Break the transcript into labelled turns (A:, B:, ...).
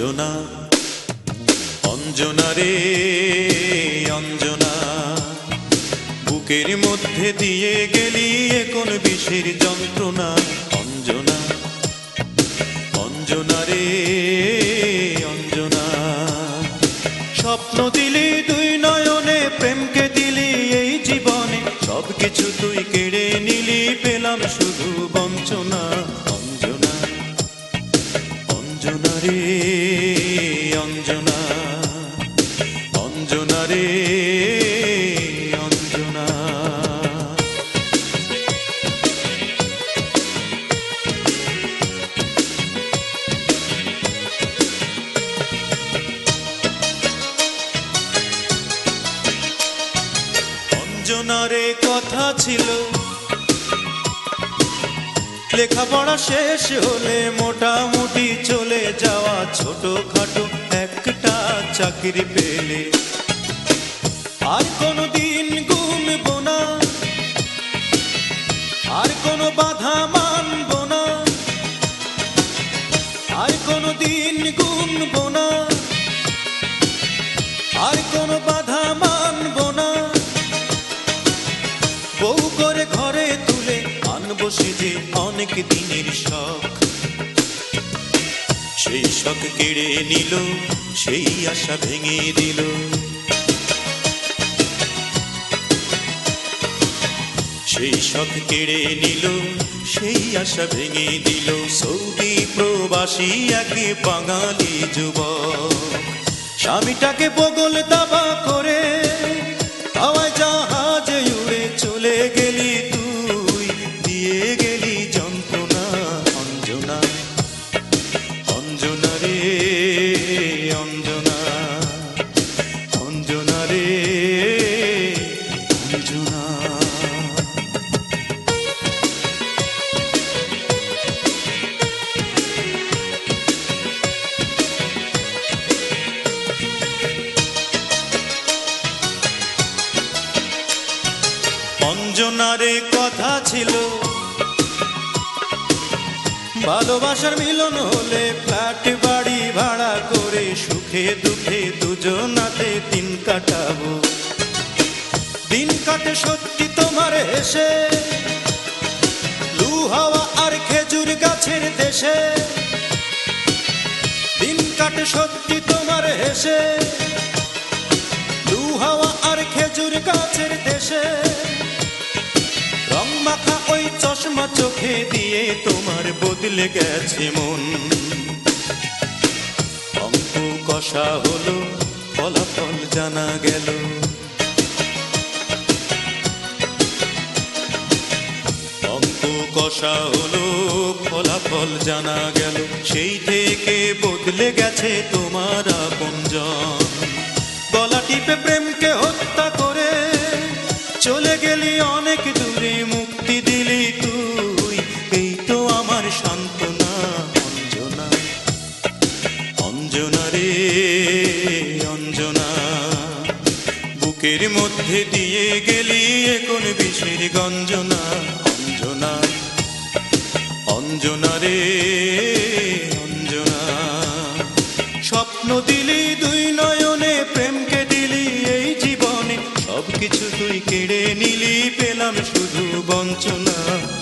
A: অঞ্জনা অঞ্জনা রে, অঞ্জনা। বুকের মধ্যে দিয়ে গেলি এ কোন বিষের যন্ত্রণা, অঞ্জনা অঞ্জনা রে, অঞ্জনা। স্বপ্ন দিলি দুই নয়নে, প্রেমকে দিলি এই জীবনে, সবকিছু তুই কেড়ে অঞ্জনা রে অঞ্জনা। অঞ্জনা রে কথা ছিল লেখাপড়া শেষ হলে মোটামুটি চলে যাওয়া ছোট খাটো একটা চাকরি পেলে। আর কোনো দিন গুনব না। আর কোনো বাধা মানব না। আর কোনো দিন গুনব না। আর কোনো বাধা মানব না। বউ করে ঘরে তুলে আনব সেজে অনেক দিনের শখ। সেই শখ কেড়ে নিল, সেই আশা ভেঙে দিল। সেই শখ কেড়ে নিল, সেই আশা ভেঙে দিল। সৌদি প্রবাসী এক বাঙালি যুবক। স্বামীটাকে বগল দাবা করে অঞ্জনারে কথা ছিল। ভালোবাসার মিলন হলে ফ্ল্যাট বাড়ি ভাড়া করে সুখে দুঃখে দুজনাতে দিন কাটাবো। দিন কাটে সত্যি তোমার এসে লু হাওয়া আর খেজুর গাছের দেশে। দিন কাটে সত্যি তোমার হেসে। লু হাওয়া আর খেজুর গাছের দেশে। চোখে দিয়ে তোমার বদলে গেছে মন। অঙ্ক কষা হলো, ফলাফল জানা গেল। অঙ্ক কষা হলো, ফলাফল জানা গেল। সেই থেকে বদলে গেছে তোমার আপনজন গলা টিপে প্রেমকে হত্যা করে চলে গেলি অনেক বুকের মধ্যে দিয়ে গেলি এখন বিষের গঞ্জনা, অঞ্জনা। অঞ্জনা রে, অঞ্জনা। স্বপ্ন দিলি দুই নয়নে, প্রেমকে দিলি এই জীবনে। সবকিছু তুই কেড়ে নিলি, পেলাম শুধু বঞ্চনা।